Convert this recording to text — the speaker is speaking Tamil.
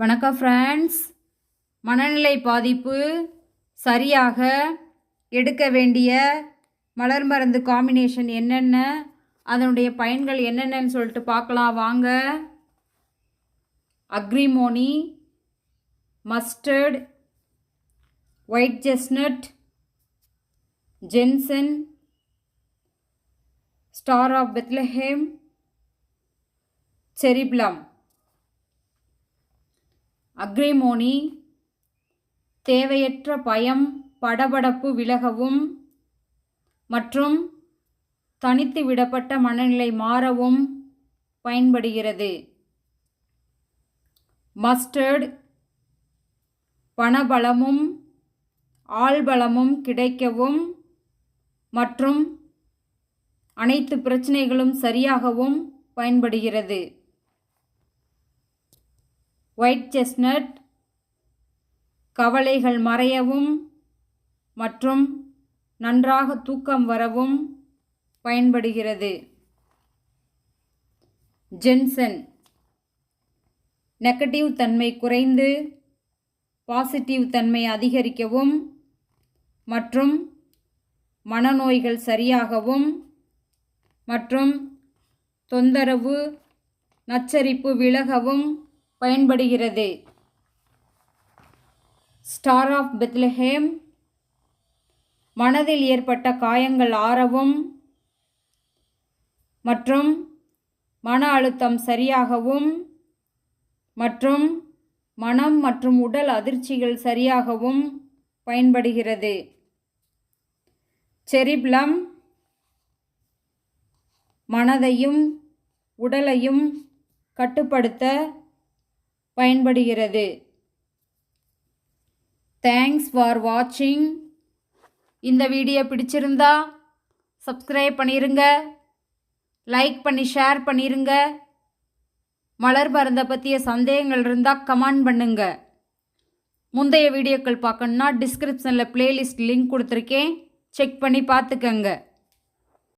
வணக்கம் ஃப்ரெண்ட்ஸ் மனநிலை பாதிப்பு சரியாக எடுக்க வேண்டிய மலர் மருந்து காம்பினேஷன் என்னென்ன அதனுடைய பயன்கள் என்னென்னன்னு சொல்லிட்டு பார்க்கலாம். வாங்க. Agrimony mustard white chestnut gentian star of Bethlehem cherry plum agrimony தேவையற்ற பயம் படபடப்பு விலகவும் மற்றும் தனித்து விடப்பட்ட மனநிலை மாறவும் பயன்படுகிறது. மஸ்டர்ட் பணபலமும் ஆள்பலமும் கிடைக்கவும் மற்றும் அனைத்து பிரச்சனைகளும் சரியாகவும் பயன்படுகிறது. ஒயிட் செஸ்னட் கவலைகள் மறையவும் மற்றும் நன்றாக தூக்கம் வரவும் பயன்படுகிறது. ஜென்சன் நெகட்டிவ் தன்மை குறைந்து பாசிட்டிவ் தன்மை அதிகரிக்கவும் மற்றும் மனநோய்கள் சரியாகவும் மற்றும் தொந்தரவு நச்சரிப்பு விலகவும் பயன்படுகிறது. ஸ்டார் ஆஃப் பெத்லஹேம் மனதில் ஏற்பட்ட காயங்கள் ஆறவும் மற்றும் மன அழுத்தம் சரியாகவும் மற்றும் மனம் மற்றும் உடல் அதிர்ச்சிகள் சரியாகவும் பயன்படுகிறது. செரிப்ளம் மனதையும் உடலையும் கட்டுப்படுத்த பயன்படுகிறது. தேங்க்ஸ் ஃபார் வாட்சிங் இந்த வீடியோ பிடிச்சிருந்தா சப்ஸ்கிரைப் பண்ணிருங்க. லைக் பண்ணி ஷேர் பண்ணிருங்க. மலர் மருந்தை பற்றிய சந்தேகங்கள் இருந்தால் கமெண்ட் பண்ணுங்க. முந்தைய வீடியோக்கள் பார்க்கணுன்னா டிஸ்கிரிப்ஷனில் பிளேலிஸ்ட் லிங்க் கொடுத்துருக்கேன். செக் பண்ணி பார்த்துக்கங்க.